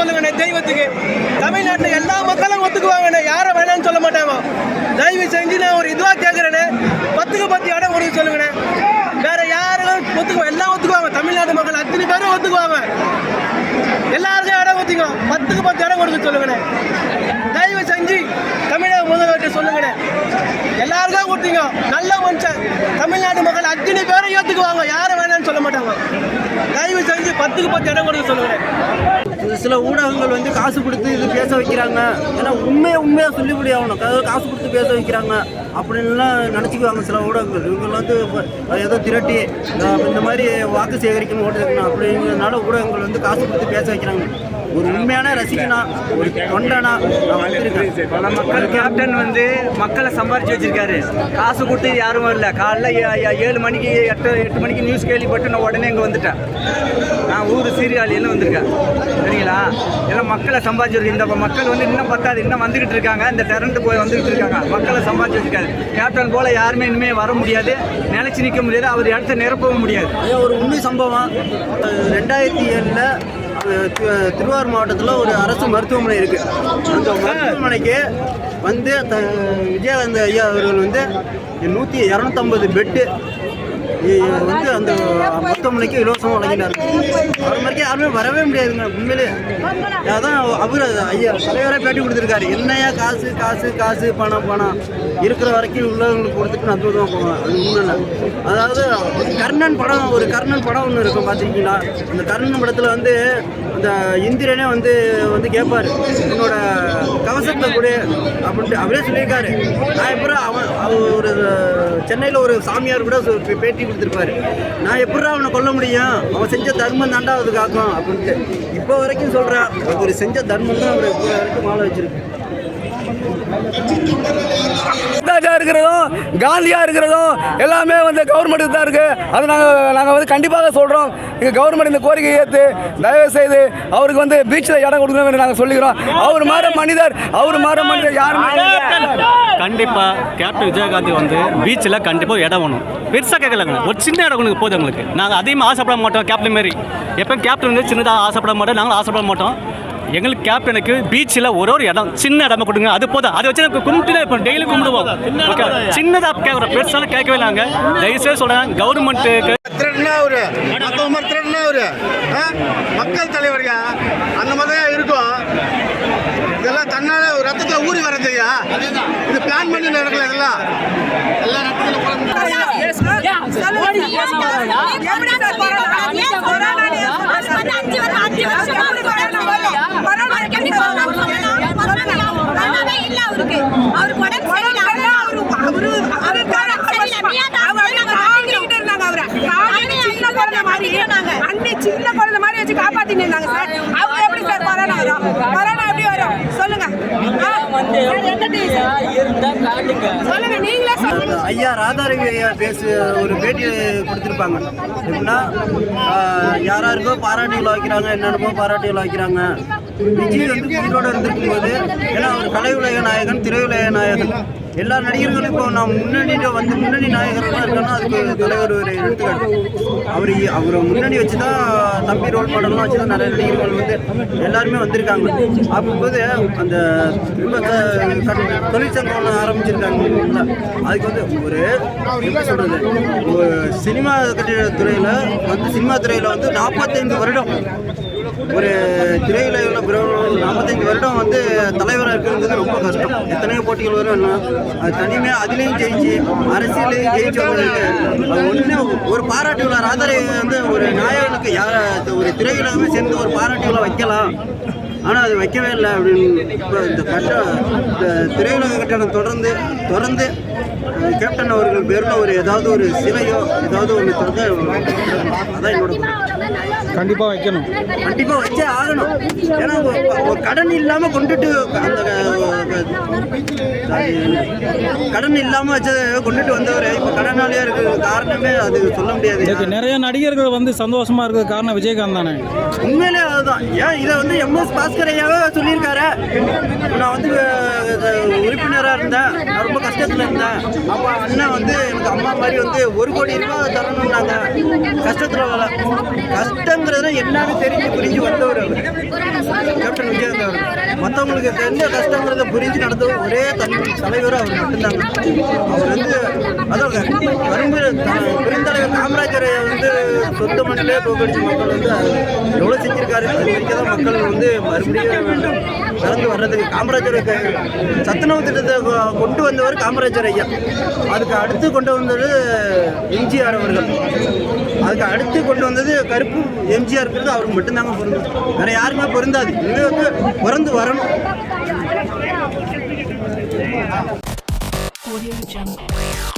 சொல்லுங்கண்ணே தெய்வத்துக்கு. தமிழ்நாட்டில் எல்லா மக்களும் ஒத்துக்குவாங்கண்ணே. யாரை வேணாம்னு சொல்ல மாட்டாங்க. தயவு செஞ்சு நான் ஒரு இதுவாக கேட்குறேண்ணே பத்துக்கு பத்து இடம் கொடுக்க சொல்லுங்கண்ணே. வேற யாரும் ஒத்துக்குவாங்க எல்லாம் ஒத்துக்குவாங்க. தமிழ்நாட்டு மக்கள் அத்தனை பேரும் ஒத்துக்குவாங்க. எல்லாருக்கும் இடம் ஒத்துக்கோ பத்துக்கு பத்து இடம் கொடுக்க சொல்லுங்கண்ணே. தயவு செஞ்சு தமிழக முதல்வர்கிட்ட சொல்லுங்கண்ணே. எல்லாருக்கும் கொடுத்தீங்க. நல்ல மனுஷன். தமிழ்நாட்டு மக்கள் அத்தனை பேரும் ஏற்றுக்குவாங்க யாரும் வேணாம்னு சொல்ல மாட்டாங்க. தயவு செஞ்சு பத்துக்கு பத்து இடம் கொடுக்க சொல்லுங்கண்ணே. சில ஊடகங்கள் வந்து காசு கொடுத்து இது பேச வைக்கிறாங்க. ஏன்னா உண்மையை உண்மையாக சொல்லிபடி ஆகணும். அதாவது காசு கொடுத்து பேச வைக்கிறாங்க. அப்படின்லாம் நினச்சிக்குவாங்க சில ஊடகங்கள். இவங்க வந்து ஏதோ திரட்டி இந்த மாதிரி வாக்கு சேகரிக்கணும் ஓட்டு வைக்கணும் அப்படிங்கிறதுனால ஊடகங்கள் வந்து காசு கொடுத்து பேச வைக்கிறாங்க. ஒரு உண்மையான ரசிகனா ஒரு தொண்டனா நான் வந்திருக்கேன். பல மக்கள் கேப்டன் வந்து மக்களை சம்பாரிச்சு வச்சிருக்காரு. காசு கொடுத்து யாரும் வரல காலைல ஏழு மணிக்கு எட்டு எட்டு மணிக்கு நியூஸ் கேள்விப்பட்டு நான் உடனே இங்கே வந்துட்டேன். நான் ஊர் சீர்காழியில் வந்திருக்கேன். சரிங்களா? எல்லாம் மக்களை சம்பாதிச்சு வச்சிருக்கு. இந்த மக்கள் வந்து இன்னும் பத்தாது. இன்னும் வந்துகிட்டு இருக்காங்க. இந்த டெரண்ட் போய் வந்துகிட்டு இருக்காங்க. மக்களை சம்பாதிச்சு வச்சிருக்காரு கேப்டன் போல யாருமே இனிமேல் வர முடியாது. நிலைச்சு நிற்க முடியாது. அவர் இடத்த நிரப்பவும் முடியாது. ஒரு உண்மை சம்பவம். ரெண்டாயிரத்தி ஏழில் திருவாரூர் மாவட்டத்தில் ஒரு அரசு மருத்துவமனை இருக்குது அந்த மருத்துவமனைக்கு வந்து த விஜயகாந்த் ஐயா அவர்கள் வந்து நூற்றி இரநூத்தம்பது பெட்டு வந்து அந்த மருத்துவமனைக்கு இலவசமாக வழங்கினார். அவர் மாதிரிக்கே யாருமே வரவே முடியாதுங்க உண்மையிலே. அதான் அவர் ஐயா தலைவராக பேட்டி கொடுத்துருக்காரு. என்னையா காசு காசு காசு பணம் பணம். இருக்கிற வரைக்கும் உள்ளவங்களுக்கு கொடுத்துட்டு நம்புறதும் போகலாம் அது உண்மை இல்லை அதாவது கர்ணன் படம் ஒரு கர்ணன் படம் ஒன்று இருக்கும் பார்த்துருக்கீங்களா? அந்த கர்ணன் படத்தில் வந்து அந்த இந்திரனே வந்து வந்து கேட்பார் என்னோட கவசத்தை கூட அப்படின்ட்டு அவரே சொல்லியிருக்காரு. நான் எப்படா அவன் அவர் ஒரு சென்னையில் ஒரு சாமியார் கூட பேட்டி கொடுத்துருப்பாரு. நான் எப்படா அவனை கொல்ல முடியும்? அவன் செஞ்ச தர்மம் தாண்டா அது காக்கும் அப்படின்ட்டு. இப்போ வரைக்கும் சொல்கிறேன் அவர் செஞ்ச தர்மம் தான் அவர் இப்போ வரைக்கும் மாலை வச்சிருக்கு. ராஜா இருக்கிறதும் காந்தியா இருக்கிறதும் எல்லாமே வந்து கவர்மெண்ட்டுக்கு தான் இருக்கு. அது நாங்கள் நாங்கள் வந்து கண்டிப்பாக சொல்கிறோம் எங்கள் கவர்மெண்ட் இந்த கோரிக்கையை ஏற்று தயவு செய்து அவருக்கு வந்து பீச்சில் இடம் கொடுக்கணும்னு நாங்கள் சொல்லிக்கிறோம். அவர் மாற மனிதர் அவர் மாற மனிதர் யாருமே கண்டிப்பா கேப்டன் விஜயகாந்த் வந்து பீச்சில் கண்டிப்பாக இடம் வேணும். பெருசாக கேட்கலங்க ஒரு சின்ன இடம் கொடுங்க போதும் எங்களுக்கு. நாங்கள் அதிகமாக ஆசைப்பட மாட்டோம் கேப்டன் மாரி. எப்போ கேப்டன் வந்து சின்னதாக ஆசைப்பட மாட்டோம் நாங்களும் ஆசைப்பட மாட்டோம். எங்களுக்கு கேப்டனுக்கு பீச்சில் ஒரு ஒரு இடம் சின்ன இடமா கொடுங்க அது போதும் அதை வச்சு எனக்கு கும்பிட்டு இப்போ டெய்லி கும்பிடுவோம் சின்னதாக கேட்குறோம் பெருசாக கேட்கவே நாங்கள் தயவுசெய்து சொல்கிறேன் கவர்மெண்ட்டுக்கு அவரு அவரு? மக்கள் தலைவர்யா அந்த மாதிரி தான் இருக்கும் இதெல்லாம் தன்னால ஒரு ரத்தத்துல ஊறி வரதுயா இது பிளான் பண்ணி நடக்கல இதெல்லாம் எல்லாம் ரத்தத்துல ஐயா ராதாரவி ஐயா பேசு ஒரு பேட்டி கொடுத்துருப்பாங்க. எப்படின்னா யாராருக்கோ பாராட்டி விழா வைக்கிறாங்க என்னென்னமோ பாராட்டி வைக்கிறாங்க. விஜய் வந்து உயிரோட இருந்திருக்கும் போது ஏன்னா அவர் கலையுலக நாயகன் திரையுலக நாயகன். எல்லா நடிகர்களும் இப்போ நான் முன்னணியில் வந்து முன்னணி நாயகர்களாக இருக்கேன்னா அதுக்கு தலைவர் ஒரு எடுத்துக்காட்டு. அவர் அவரை முன்னணி வச்சு தான் தம்பி ரோல் மாடல்லாம் வச்சு தான் நிறைய நடிகர்கள் வந்து எல்லாருமே வந்திருக்காங்க. அப்போது அந்த தொழிற்சங்கம் ஆரம்பிச்சிருக்காங்க. அதுக்கு வந்து ஒரு எப்படி சொல்கிறது ஒரு சினிமா துறையில் வந்து சினிமா துறையில் வந்து நாற்பத்தைந்து வருடம் ஒரு திரையுலகில் நாற்பத்தஞ்சு வருடம் வந்து தலைவராக இருக்கிறது ரொம்ப கஷ்டம். எத்தனையோ போட்டிகள் வரும் என்ன அது தனிமையாக அதுலேயும் ஜெயிச்சு அரசியலையும் ஜெயிச்சவங்களுக்கு ஒன்றுமே ஒன்று ஒரு பாராட்டு விழா ராதாரை வந்து ஒரு நாயகனுக்கு யார ஒரு திரையுலகமே சேர்ந்து ஒரு பாராட்டு விழா வைக்கலாம். ஆனால் அது வைக்கவே இல்லை அப்படின்னு இப்போ இந்த கட்ட இந்த திரையுலக கட்டணம் தொடர்ந்து தொடர்ந்து கேப்டன் அவர்கள் பேரில் ஒரு ஏதாவது ஒரு சிலையோ ஏதாவது ஒன்று திறந்து அதான் என்னோட. கண்டிப்பாக வைக்கணும் கண்டிப்பா வச்சே ஆகணும் ஏன்னா ஒரு- கடன் இல்லாம கொண்டுட்டு அந்த கடன் இல்லாம வச்ச கொண்டுட்டு வந்தவர். இப்ப கடனாளியா இருக்கிற காரணமே அது சொல்ல முடியாது. இதுக்கு நிறைய நடிகர்கள் வந்து சந்தோஷமா இருக்கிறது காரணம் விஜயகாந்த் தானே? உண்மையிலே அதுதான். ஏன் இதை வந்து எம்எஸ் பாஸ்கர் ஐயாவே சொல்லியிருக்காரு? நான் வந்து உறுப்பினராக இருந்தேன். நான் ரொம்ப கஷ்டத்தில் இருந்தேன். அப்போ அண்ணன் வந்து எனக்கு அம்மா மாதிரி வந்து ஒரு கோடி ரூபாய் தரணும்னாங்க. கஷ்டத்தில் கஷ்டங்கிறத என்னன்னு தெரிஞ்சு புரிஞ்சு வந்தவர் அவர். மற்றவங்களுக்கு எந்த கஷ்டங்கிறத புரிஞ்சு நடந்த ஒரே தலைவர் அவர் மட்டும்தாங்க அவர் வந்து அதாவது கரும்பு பெருந்தலைவர் காமராஜரை வந்து சொந்த மண்ணிலே தோக்கடிச்ச மக்கள் வந்து எவ்வளோ செஞ்சிருக்காரு அது வரைக்கும் தான் மக்கள் வந்து மறுபடியும் நடந்து வர்றதுக்கு காமராஜருக்கு சத்துணவு திட்டத்தை கொண்டு வந்தவர் காமராஜர் ஐயா. அதுக்கு அடுத்து கொண்டு வந்தது எம்ஜிஆர் அவர்கள். அதுக்கு அடுத்து கொண்டு வந்தது கருப்பு எம்ஜிஆர் இருக்கிறது அவருக்கு மட்டும்தாங்க பொருந்தும். வேறு யாருமே பொருந்தாது. இது வந்து பிறந்து வரணும். Audio Jungle.